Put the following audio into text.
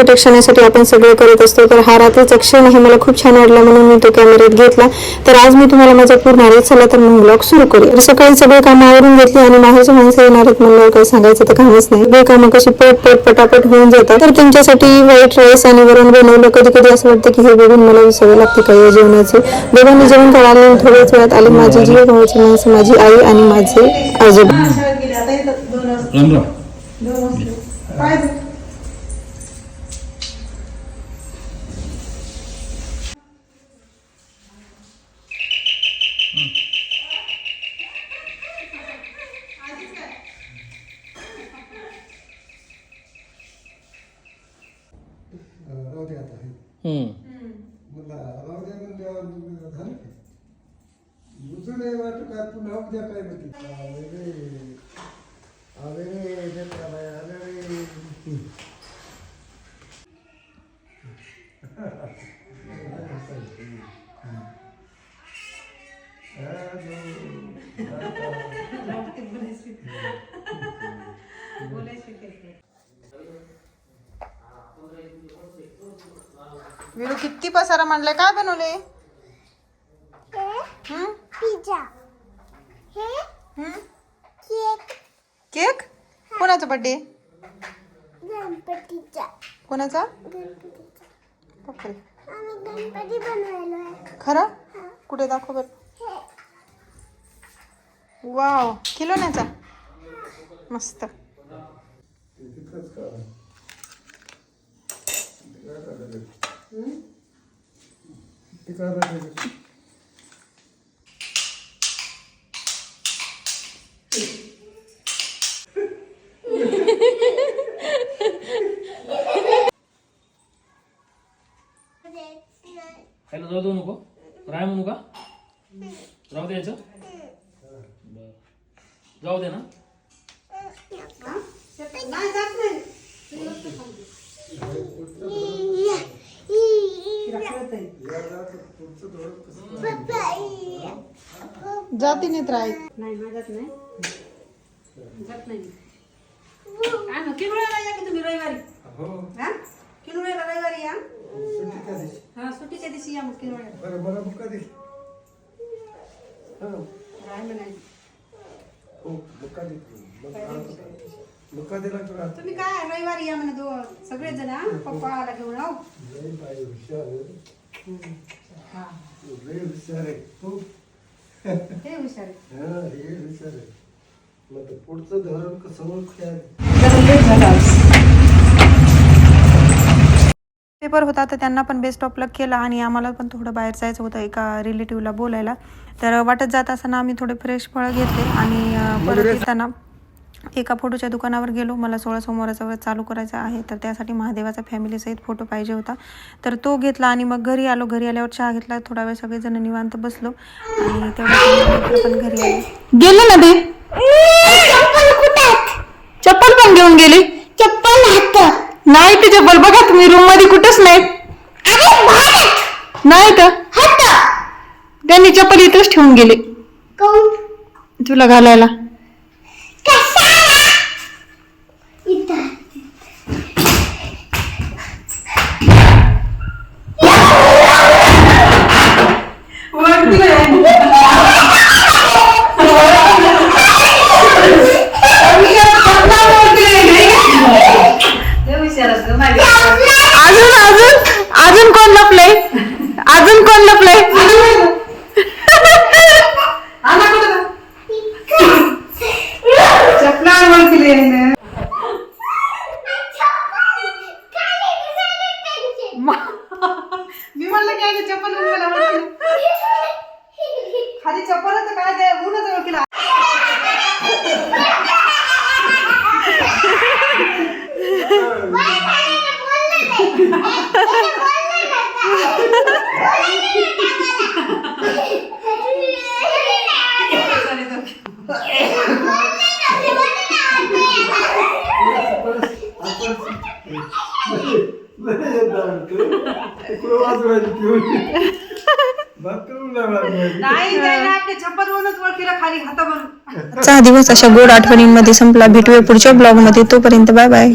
छोट्या क्षणासाठी आपण सगळं करत असतो. तर हा रात्रीचा क्षण आहे मला खूप छान वाटला म्हणून मी तो कॅमेऱ्यात घेतला. तर आज मी तुम्हाला माझा पूर्ण आलेख चला तर मग ब्लॉग सुरू करू तर सकाळी सगळे कामं आवरून घेतली आणि माहेरच्या माणसं येणार आहेत म्हणल्यावर काही सांगायचं तर कामच नाही. सगळे कामं कशी पट पट पटापट होऊन जातात. तर तुमच्यासाठी व्हाईट राईस आणि वरण बनवलं. कधी कधी असं वाटतं की हे बघून मला विसावं लागते काही या जेवणाचे. दोघांनी जेवण करायला आले थोड्याच वेळात आले. माझी जीव भावाची माणसं माझी आई आणि माझे आजोबा राम राम राहू दे आता हे. हम्म. मला राहू दे म्हणल्यावर मग झालं की. नये वाटत काय पुन्हा उद्या काय म्हणते आले रे आले रे जत्राला आले विरू किती पसारा मांडलाय? काय बनवले? हम्म? पिझ्झा. हे हम्म? केक. केक? कोणाचा बर्थडे गणपतीचा. कोणाचा? गणपतीचा. बापरे. आम्ही गणपती बनवायलो आहे. खरं? कुठे दाखव बर. हे. वाव. किलोण्याचा मस्त ते तिथंच का ते काय करायचं? ते काय करायचं? खायला जाऊ देऊ नको. राय म्हणू का? जाऊ द्यायचं बर. जाऊ दे ना. जात नाही. नेत राय. नाही माझ्यात नाही. जात नाही. काय ना किलो या की तुम्ही रविवारी? हो. हा? किलो रविवारी या? दिवशी. हा सुट्टीच्या दिवशी या मग किलो बरं मला कधी? हो. राय म्हणाय हो तुम्ही काय रविवारी या म्हणा दो सगळे जण हा. पप्पा आला घेऊन आहो लय बाई हुशार आहे. लय हुशार आहे. खूप हे हुशार आहे. हा हे हुशार आहे. मग आता पुढचं धोरण कसं ओळखूया पेपर होता तर त्यांना पण बेस्ट ऑफ लक केला आणि आम्हाला पण थोडं बाहेर जायचं होतं एका रिलेटिव्हला बोलायला. तर वाटत जात असताना आम्ही थोडे फ्रेश फळं घेतले आणि अं, परत येताना एका फोटोच्या दुकानावर गेलो. मला सोळा सोमवाराचा व्रत चालू करायचा आहे. तर त्यासाठी महादेवाचा फॅमिलीसहित फोटो पाहिजे होता. तर तो घेतला आणि मग घरी आलो. घरी आल्यावर चहा घेतला. थोडा वेळ सगळेजण निवांत बसलो. आणि तेवढं पण घरी आले. गेले ना ते? चप्पल कुठे चप्पल पण घेऊन गेली. चप्पल नाही ते चप्पल बघा तुम्ही रूममध्ये कुठंच नाही नाही तर त्यांनी चप्पल इथंच ठेवून गेले. तुला घालायला. मी म्हणलं की आधी चप्पल घालायला ओळखलं. खाली चप्पल तर काय ते ऊनच ओळखीला. तिकडं आजचा दिवस अशा गोड आठवणींमध्ये संपला. भेटूया पुढच्या ब्लॉगमध्ये. तोपर्यंत बाय बाय.